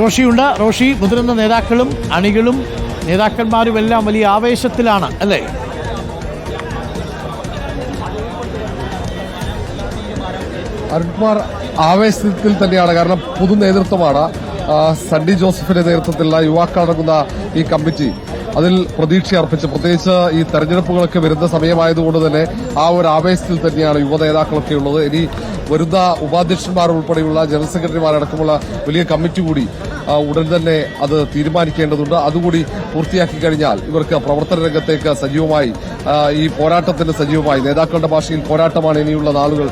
റോഷിയുണ്ട്. റോഷി മുതിർന്ന നേതാക്കളും അണികളും നേതാക്കന്മാരും എല്ലാം വലിയ ആവേശത്തിലാണ് അല്ലേ? അരുൺകുമാർ ആവേശത്തിൽ തന്നെയാണ്. കാരണം പൊതു നേതൃത്വമാണ് സണ്ണി ജോസഫിന്റെ നേതൃത്വത്തിലുള്ള യുവാക്കളടങ്ങുന്ന ഈ കമ്മിറ്റി. അതിൽ പ്രതീക്ഷ അർപ്പിച്ച് പ്രത്യേകിച്ച് ഈ തെരഞ്ഞെടുപ്പുകളൊക്കെ വരുന്ന സമയമായതുകൊണ്ട് തന്നെ ആ ഒരു ആവേശത്തിൽ തന്നെയാണ് യുവ നേതാക്കളൊക്കെ ഉള്ളത്. ഇനി വരുന്ന ഉപാധ്യക്ഷന്മാർ ഉൾപ്പെടെയുള്ള ജനറൽ സെക്രട്ടറിമാരടക്കമുള്ള വലിയ കമ്മിറ്റി കൂടി ഉടൻ തന്നെ അത് തീരുമാനിക്കേണ്ടതുണ്ട്. അതുകൂടി പൂർത്തിയാക്കി കഴിഞ്ഞാൽ ഇവർക്ക് പ്രവർത്തന രംഗത്തേക്ക് സജീവമായി ഈ പോരാട്ടത്തിന് സജീവമായി നേതാക്കളുടെ ഭാഷയിൽ പോരാട്ടമാണ് ഇനിയുള്ള നാളുകൾ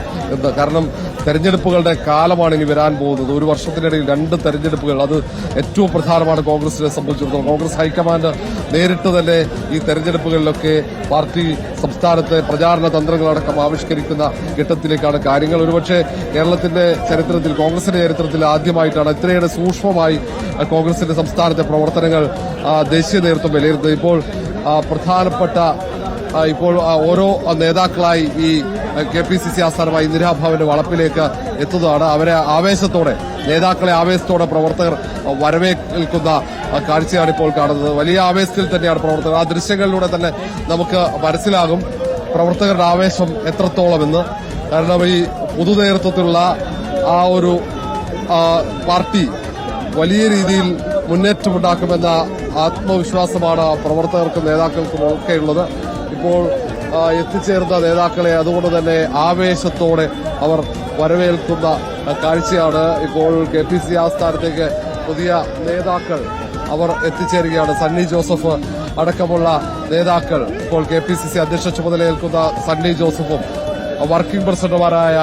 കാരണം തെരഞ്ഞെടുപ്പുകളുടെ കാലമാണ് ഇനി വരാൻ പോകുന്നത്. ഒരു വർഷത്തിനിടയിൽ രണ്ട് തെരഞ്ഞെടുപ്പുകൾ. അത് ഏറ്റവും പ്രധാനമാണ് കോൺഗ്രസിനെ സംബന്ധിച്ചിടത്തോളം. കോൺഗ്രസ് ഹൈക്കമാൻഡ് നേരിട്ട് തന്നെ ഈ തെരഞ്ഞെടുപ്പുകളിലൊക്കെ പാർട്ടി സംസ്ഥാനത്തെ പ്രചാരണ തന്ത്രങ്ങളടക്കം ആവിഷ്കരിക്കുന്ന ഘട്ടത്തിലേക്കാണ് കാര്യങ്ങൾ. ഒരുപക്ഷെ കേരളത്തിന്റെ ചരിത്രത്തിൽ കോൺഗ്രസിന്റെ ചരിത്രത്തിൽ ആദ്യമായിട്ടാണ് ഇത്രയേറെ സൂക്ഷ്മമായി കോൺഗ്രസിന്റെ സംസ്ഥാനത്തെ പ്രവർത്തനങ്ങൾ ദേശീയ നേതൃത്വം വിലയിരുത്തുന്നത്. ഇപ്പോൾ പ്രധാനപ്പെട്ട ഇപ്പോൾ ഓരോ നേതാക്കളായി ഈ കെ പി സി സി ആസ്ഥാനമായ ഇന്ദിരാഭവന്റെ വളപ്പിലേക്ക് എത്തുന്നതാണ്. അവരെ ആവേശത്തോടെ നേതാക്കളെ ആവേശത്തോടെ പ്രവർത്തകർ വരവേൽക്കുന്ന കാഴ്ചയാണ് ഇപ്പോൾ കാണുന്നത്. വലിയ ആവേശത്തിൽ തന്നെയാണ് പ്രവർത്തകർ. ആ ദൃശ്യങ്ങളിലൂടെ തന്നെ നമുക്ക് മനസ്സിലാകും പ്രവർത്തകരുടെ ആവേശം എത്രത്തോളമെന്ന്. കാരണം ഈ പൊതു നേതൃത്വത്തിലുള്ള ആ ഒരു പാർട്ടി വലിയ രീതിയിൽ മുന്നേറ്റമുണ്ടാക്കുമെന്ന ആത്മവിശ്വാസമാണ് പ്രവർത്തകർക്കും നേതാക്കൾക്കും ഒക്കെയുള്ളത്. ഇപ്പോൾ എത്തിച്ചേർന്ന നേതാക്കളെ അതുകൊണ്ട് തന്നെ ആവേശത്തോടെ അവർ വരവേൽക്കുന്ന കാഴ്ചയാണ് ഇപ്പോൾ കെ പി സി ആസ്ഥാനത്തേക്ക് പുതിയ നേതാക്കൾ അവർ എത്തിച്ചേരുകയാണ്. സണ്ണി ജോസഫ് അടക്കമുള്ള നേതാക്കൾ. ഇപ്പോൾ കെ പി സി സി അധ്യക്ഷ ചുമതലയേൽക്കുന്ന സണ്ണി ജോസഫും വർക്കിംഗ് പ്രസിഡന്റുമാരായ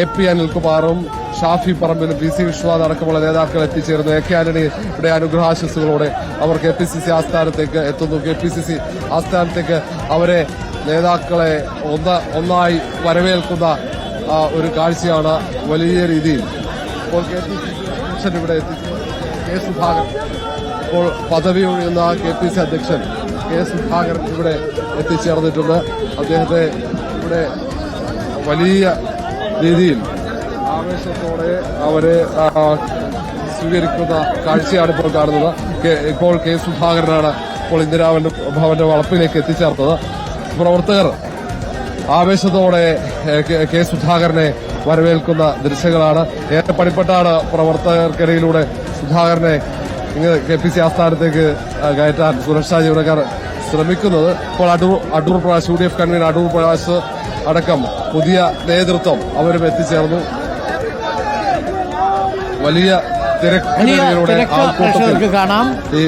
എ പി അനിൽകുമാറും ഷാഫി പറമ്പിലും പി സി വിശ്വനാഥ് അടക്കമുള്ള നേതാക്കൾ എത്തിച്ചേരുന്നു. എ കെ ആന്റണിയുടെ അനുഗ്രഹാശിസുകളോടെ അവർ കെ പി സി സി ആസ്ഥാനത്തേക്ക് എത്തുന്നു. കെ പി സി സി ആസ്ഥാനത്തേക്ക് അവരെ നേതാക്കളെ ഒന്ന് ഒന്നായി വരവേൽക്കുന്ന ഒരു കാഴ്ചയാണ് വലിയ രീതിയിൽ. ഇപ്പോൾ കെ പി സി സി അധ്യക്ഷൻ ഇവിടെ എത്തി കെ സുധാകരൻ ഇപ്പോൾ പദവി ഒഴിയുന്ന കെ പി സി അധ്യക്ഷൻ കെ സുധാകരൻ ഇവിടെ എത്തിച്ചേർന്നിട്ടുണ്ട്. അദ്ദേഹത്തെ ഇവിടെ വലിയ രീതിയിൽ. ആവേശത്തോടെ അവരെ സ്വീകരിക്കുന്ന കാഴ്ചയാണ് ഇപ്പോൾ കാണുന്നത്. ഇപ്പോൾ കെ സുധാകരനാണ് ഇപ്പോൾ ഇന്ദിരാവന്റെ ഭവന്റെ വളപ്പിലേക്ക് എത്തിച്ചേർത്തത്. പ്രവർത്തകർ ആവേശത്തോടെ കെ- സുധാകരനെ വരവേൽക്കുന്ന ദൃശ്യങ്ങളാണ്. ഏറെ പണിപ്പെട്ടാണ് പ്രവർത്തകർക്കിടയിലൂടെ സുധാകരനെ ഇങ്ങ് കെ പി സി ആസ്ഥാനത്തേക്ക് കയറ്റാൻ സുരക്ഷാ ജീവനക്കാർ ശ്രമിക്കുന്നത്. ഇപ്പോൾ Adoor Adoor Prakash U D F convener Adoor Prakash അടക്കം പുതിയ നേതൃത്വം അവരും എത്തിച്ചേർന്നു. വലിയ തിരക്ക് കാണാം.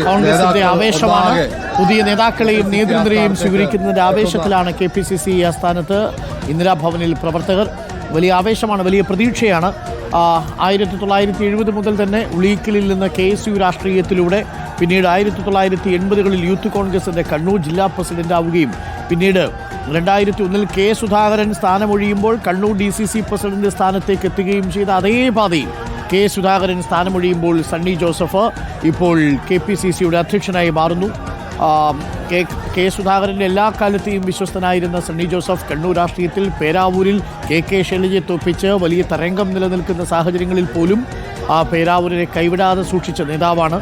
കോൺഗ്രസിന്റെ ആവേശമാണ്. പുതിയ നേതാക്കളെയും നേതൃത്വയും സ്വീകരിക്കുന്നതിന്റെ ആവേശത്തിലാണ് കെ പി സി സി ആസ്ഥാനത്ത് ഇന്ദിരാഭവനിൽ പ്രവർത്തകർ. വലിയ ആവേശമാണ് വലിയ പ്രതീക്ഷയാണ്. ആയിരത്തി തൊള്ളായിരത്തി എഴുപത് മുതൽ തന്നെ ഉളീക്കലിൽ നിന്ന് കെ എസ് യു രാഷ്ട്രീയത്തിലൂടെ പിന്നീട് ആയിരത്തി തൊള്ളായിരത്തി എൺപതുകളിൽ യൂത്ത് കോൺഗ്രസിന്റെ കണ്ണൂർ ജില്ലാ പ്രസിഡന്റ് ആവുകയും പിന്നീട് രണ്ടായിരത്തി ഒന്നിൽ K Sudhakaran സ്ഥാനമൊഴിയുമ്പോൾ Kannur D C C president സ്ഥാനത്തേക്ക് എത്തുകയും ചെയ്ത അതേ പാതയിൽ കെ സുധാകരൻ സ്ഥാനമൊഴിയുമ്പോൾ സണ്ണി ജോസഫ് ഇപ്പോൾ കെ പി സി സിയുടെ അധ്യക്ഷനായി മാറുന്നു. കെ കെ സുധാകരന്റെ എല്ലാ കാലത്തെയും വിശ്വസ്തനായിരുന്ന സണ്ണി ജോസഫ് കണ്ണൂർ രാഷ്ട്രീയത്തിൽ പേരാവൂരിൽ കെ കെ ശൈലജയെ തോപ്പിച്ച് വലിയ തരംഗം നിലനിൽക്കുന്ന സാഹചര്യങ്ങളിൽ പോലും ആ പേരാവൂരിനെ കൈവിടാതെ സൂക്ഷിച്ച നേതാവാണ്.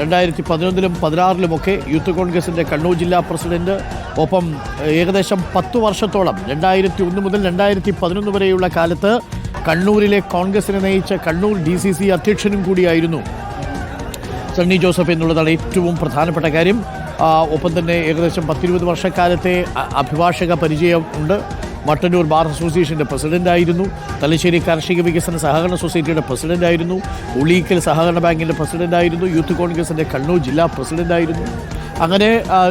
രണ്ടായിരത്തി പതിനൊന്നിലും പതിനാറിലുമൊക്കെ യൂത്ത് കോൺഗ്രസിന്റെ കണ്ണൂർ ജില്ലാ പ്രസിഡന്റ് ഒപ്പം ഏകദേശം പത്തു വർഷത്തോളം രണ്ടായിരത്തി ഒന്ന് മുതൽ രണ്ടായിരത്തി പതിനൊന്ന് വരെയുള്ള കാലത്ത് കണ്ണൂരിലെ കോൺഗ്രസിനെ നയിച്ച കണ്ണൂർ ഡി സി സി അധ്യക്ഷനും കൂടിയായിരുന്നു. സണ്ണി ജോസഫ് എന്നുള്ളതാണ് ഏറ്റവും പ്രധാനപ്പെട്ട കാര്യം. ഒപ്പം തന്നെ ഏകദേശം പത്തിരുപത് വർഷക്കാലത്തെ അഭിഭാഷക പരിചയം ഉണ്ട്. മട്ടന്നൂർ ബാർ അസോസിയേഷന്റെ പ്രസിഡന്റായിരുന്നു തലശ്ശേരി കാർഷിക വികസന സഹകരണ സൊസൈറ്റിയുടെ പ്രസിഡന്റായിരുന്നു ഉളീക്കൽ സഹകരണ ബാങ്കിന്റെ പ്രസിഡന്റായിരുന്നു യൂത്ത് കോൺഗ്രസിന്റെ കണ്ണൂർ ജില്ലാ പ്രസിഡന്റായിരുന്നു. അങ്ങനെ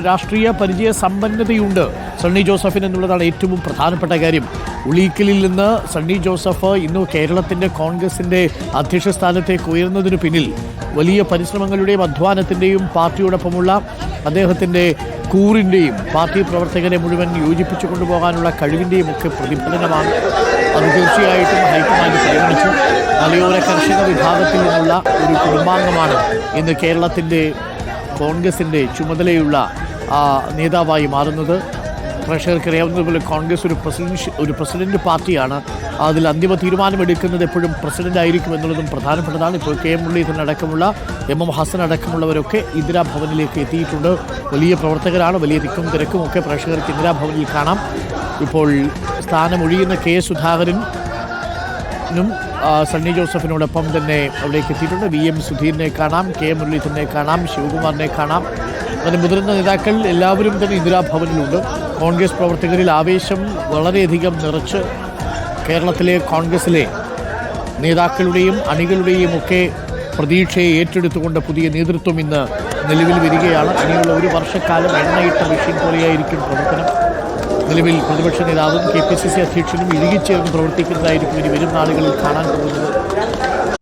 രാഷ്ട്രീയ പരിചയ സമ്പന്നതയുണ്ട് സണ്ണി ജോസഫിന് എന്നുള്ളതാണ് ഏറ്റവും പ്രധാനപ്പെട്ട കാര്യം. ഉളീക്കലിൽ നിന്ന് സണ്ണി ജോസഫ് ഇന്ന് കേരളത്തിന്റെ കോൺഗ്രസിന്റെ അധ്യക്ഷ സ്ഥാനത്തേക്ക് ഉയർന്നതിന് പിന്നിൽ വലിയ പരിശ്രമങ്ങളുടെയും അധ്വാനത്തിന്റെയും പാർട്ടിയോടൊപ്പമുള്ള അദ്ദേഹത്തിന്റെ കൂറിന്റെയും പാർട്ടി പ്രവർത്തകരെ മുഴുവൻ യോജിപ്പിച്ചു കൊണ്ടുപോകാനുള്ള കഴിവിന്റെയും ഒക്കെ പ്രതിഫലനമാണ്. അത് തീർച്ചയായിട്ടും ഹൈക്കമാൻഡ് പരിഗണിച്ചു. മലയോര കർഷക വിഭാഗത്തിൽ നിന്നുള്ള ഒരു കുടുംബാംഗമാണ് ഇന്ന് കേരളത്തിന്റെ കോൺഗ്രസിന്റെ ചുമതലയുള്ള നേതാവായി മാറുന്നത്. പ്രേക്ഷകർക്ക് അറിയാവുന്നതുപോലെ കോൺഗ്രസ് ഒരു പ്രസിഡന്റ് ഒരു പ്രസിഡന്റ് പാർട്ടിയാണ്. അതിൽ അന്തിമ തീരുമാനമെടുക്കുന്നത് എപ്പോഴും പ്രസിഡന്റ് ആയിരിക്കും എന്നുള്ളതും പ്രധാനപ്പെട്ടതാണ്. ഇപ്പോൾ കെ എം മുരളീധരൻ അടക്കമുള്ള എം എം ഹസൻ അടക്കമുള്ളവരൊക്കെ ഇന്ദിരാഭവനിലേക്ക് എത്തിയിട്ടുണ്ട്. വലിയ പ്രവർത്തകരാണ് വലിയ തിക്കും തിരക്കും ഒക്കെ പ്രേക്ഷകർക്ക് ഇന്ദിരാഭവനിൽ കാണാം. ഇപ്പോൾ സ്ഥാനമൊഴിയുന്ന കെ സുധാകരൻ സണ്ണി ജോസഫിനോടൊപ്പം തന്നെ അവിടേക്ക് എത്തിയിട്ടുണ്ട്. വി എം സുധീറിനെ കാണാം കെ മുരളീധരനെ കാണാം ശിവകുമാറിനെ കാണാം. അങ്ങനെ മുതിർന്ന നേതാക്കൾ എല്ലാവരും തന്നെ ഇന്ദിരാഭവനിലുണ്ട്. കോൺഗ്രസ് പ്രവർത്തകരിൽ ആവേശം വളരെയധികം നിറച്ച് കേരളത്തിലെ കോൺഗ്രസിലെ നേതാക്കളുടെയും അണികളുടെയും ഒക്കെ പ്രതീക്ഷയെ ഏറ്റെടുത്തുകൊണ്ട് പുതിയ നേതൃത്വം ഇന്ന് നിലവിൽ വരികയാണ്. ഇനിയുള്ള ഒരു വർഷക്കാലം എണ്ണയിട്ട മെഷീൻ പോലെയായിരിക്കും പ്രവർത്തനം. നിലവിൽ പ്രതിപക്ഷ നേതാവും കെ പി സി സി അധ്യക്ഷനും ഇഴുകിച്ചേർന്ന് പ്രവർത്തിക്കുന്നതായിരിക്കും ഇനി വരും നാളുകളിൽ കാണാൻ പോകുന്നത്.